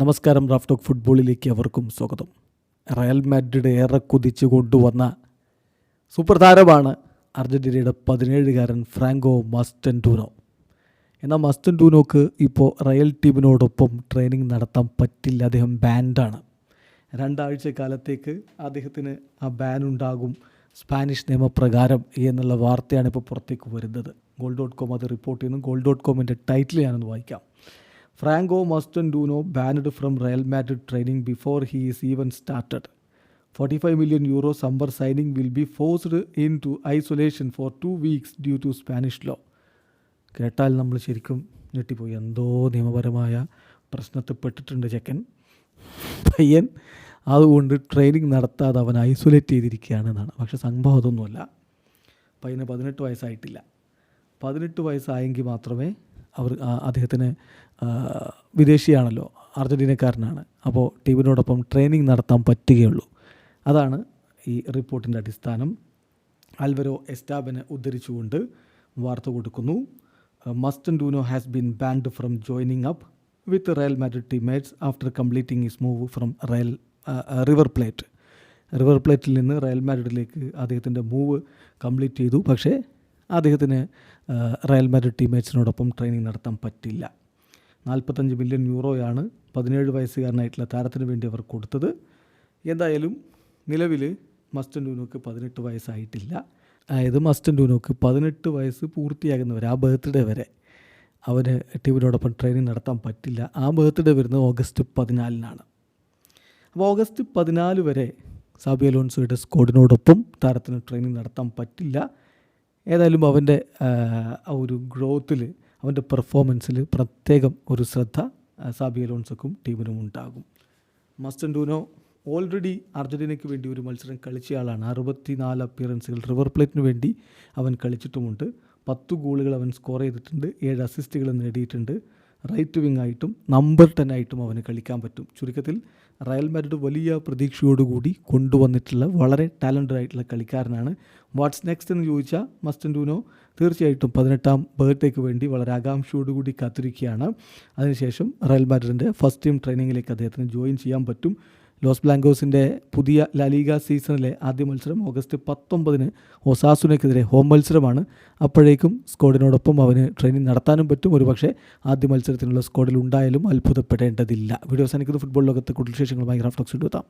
നമസ്കാരം Raf talk ഫുട്ബോളിലേക്ക് അവർക്കും സ്വാഗതം. റയൽ മാഡ്രിഡ് ഏറെ കുതിച്ചു കൊണ്ടുവന്ന സൂപ്പർ താരമാണ് അർജന്റീനയുടെ പതിനേഴുകാരൻ ഫ്രാങ്കോ മസ്റ്റന്റൂനോ എന്നാൽ മസ്റ്റന്റൂനോക്ക് ഇപ്പോൾ റയൽ ടീമിനോടൊപ്പം ട്രെയിനിങ് നടത്താൻ പറ്റില്ല. അദ്ദേഹം ബാൻഡാണ്. രണ്ടാഴ്ച കാലത്തേക്ക് അദ്ദേഹത്തിന് ആ ബാൻ ഉണ്ടാകും. സ്പാനിഷ് നിയമപ്രകാരം എന്നുള്ള വാർത്തയാണ് ഇപ്പോൾ പുറത്തേക്ക് വരുന്നത്. ഗോൾഡ് ഡോട്ട് കോം അത് റിപ്പോർട്ട് ചെയ്യുന്നു. ഗോൾഡ് ഡോട്ട് കോമിന്റെ ടൈറ്റിൽ ഞാനൊന്ന് വായിക്കാം. Franco Mastantuono banned from Real Madrid training before he is even started forty five million euro summer signing will be forced into isolation for two weeks due to Spanish law കേട്ടാൽ നമ്മൾ ശരിക്കും ഞെട്ടിപ്പോയി. എന്തോ നിയമപരമായ പ്രശ്നത്തിൽ പെട്ടിട്ടുണ്ട് ചെക്കൻ. പയ്യൻ അതുകൊണ്ട് ട്രെയിനിങ് നടത്താതെ അവൻ ഐസൊലേറ്റ് ചെയ്തിരിക്കുകയാണെന്നാണ്. പക്ഷെ സംഭവം അതൊന്നുമല്ല. പയ്യന് പതിനെട്ട് വയസ്സായിട്ടില്ല. പതിനെട്ട് വയസ്സായെങ്കിൽ മാത്രമേ അവർ അദ്ദേഹത്തിന് വിദേശിയാണല്ലോ അർജന്റീനക്കാരനാണ് അപ്പോൾ ടീമിനോടൊപ്പം ട്രെയിനിങ് നടത്താൻ പറ്റുകയുള്ളൂ. അതാണ് ഈ റിപ്പോർട്ടിന്റെ അടിസ്ഥാനം. ആൽവരോ എസ്റ്റാബിനെ ഉദ്ധരിച്ചുകൊണ്ട് വാർത്ത കൊടുക്കുന്നു. Mastantuono has been banned from joining up with Real Madrid teammates after completing his move from Real River Plate. River പ്ലേറ്റിൽ നിന്ന് റയൽ മാഡ്രിഡിലേക്ക് അദ്ദേഹത്തിന്റെ മൂവ് കംപ്ലീറ്റ് ചെയ്തു. പക്ഷേ അദ്ദേഹത്തിന് റയൽ മാഡ്രിഡ് ടീമേറ്റ്സിനോടൊപ്പം ട്രെയിനിങ് നടത്താൻ പറ്റില്ല. നാൽപ്പത്തഞ്ച് മില്യൺ യൂറോയാണ് പതിനേഴ് വയസ്സുകാരനായിട്ടുള്ള താരത്തിന് വേണ്ടി അവർ കൊടുത്തത്. എന്തായാലും നിലവിൽ മസ്റ്റൻ ഡൂനോക്ക് പതിനെട്ട് വയസ്സായിട്ടില്ല. അതായത് മസ്റ്റൻ ഡൂനോക്ക് പതിനെട്ട് വയസ്സ് പൂർത്തിയാകുന്നവരെ ആ ബർത്ത്ഡേ വരെ അവന് ടീമിനോടൊപ്പം ട്രെയിനിങ് നടത്താൻ പറ്റില്ല. ആ ബർത്ത്ഡേ വരുന്നത് ഓഗസ്റ്റ് പതിനാലിനാണ്. അപ്പോൾ ഓഗസ്റ്റ് പതിനാല് വരെ സാബി അലോൺസോയുടെ സ്ക്വാഡിനോടൊപ്പം താരത്തിന് ട്രെയിനിങ് നടത്താൻ പറ്റില്ല. ഏതായാലും അവന്റെ ആ ഒരു ഗ്രോത്തിൽ അവന്റെ പെർഫോമൻസിൽ പ്രത്യേകം ഒരു ശ്രദ്ധ സാബി അലോൺസക്കും ടീമിനും ഉണ്ടാകും. മസ്റ്റൻ ഡൂനോ ഓൾറെഡി അർജന്റീനയ്ക്ക് വേണ്ടി ഒരു മത്സരം കളിച്ചയാളാണ് അറുപത്തിനാല് അപ്പിയറൻസുകൾ റിവർ പ്ലേറ്റിന് വേണ്ടി അവൻ കളിച്ചിട്ടുമുണ്ട്. പത്ത് ഗോളുകൾ അവൻ സ്കോർ ചെയ്തിട്ടുണ്ട്. ഏഴ് അസിസ്റ്റുകൾ നേടിയിട്ടുണ്ട്. റൈറ്റ് വിങ് ആയിട്ടും നമ്പർ ടെൻ ആയിട്ടും അവന് കളിക്കാൻ പറ്റും. ചുരുക്കത്തിൽ റയൽ മാഡ്രിഡ് വലിയ പ്രതീക്ഷയോടുകൂടി കൊണ്ടുവന്നിട്ടുള്ള വളരെ ടാലന്റഡ് ആയിട്ടുള്ള കളിക്കാരനാണ്. വാട്ട്സ് നെക്സ്റ്റ് എന്ന് ചോദിച്ചാൽ മസ്റ്റൻ ഡൂനോ തീർച്ചയായിട്ടും പതിനെട്ടാം ബർത്ത്ഡേക്ക് വേണ്ടി വളരെ ആകാംക്ഷയോടുകൂടി കാത്തിരിക്കുകയാണ്. അതിനുശേഷം റയൽ മാഡ്രിഡിന്റെ ഫസ്റ്റ് ടീം ട്രെയിനിങ്ങിലേക്ക് അദ്ദേഹത്തിന് ജോയിൻ ചെയ്യാൻ പറ്റും. ലോസ് ബ്ലാങ്കോസിന്റെ പുതിയ ലാലിഗ സീസണിലെ ആദ്യ മത്സരം ഓഗസ്റ്റ് പത്തൊമ്പതിന് ഒസാസുനയ്ക്കെതിരെ ഹോം മത്സരമാണ്. അപ്പോഴേക്കും സ്ക്വാഡിനോടൊപ്പം അവന് ട്രെയിനിങ് നടത്താനും പറ്റും. ഒരുപക്ഷെ ആദ്യ മത്സരത്തിനുള്ള സ്ക്വാഡിൽ ഉണ്ടായാലും അത്ഭുതപ്പെടേണ്ടതില്ല. വീഡിയോ അവസാനിക്കുന്ന. ഫുട്ബോൾ ലോകത്തെ കൂടുതൽ വിശേഷങ്ങളുമായി റാഫ്റ്റോക്സ് എടുത്താം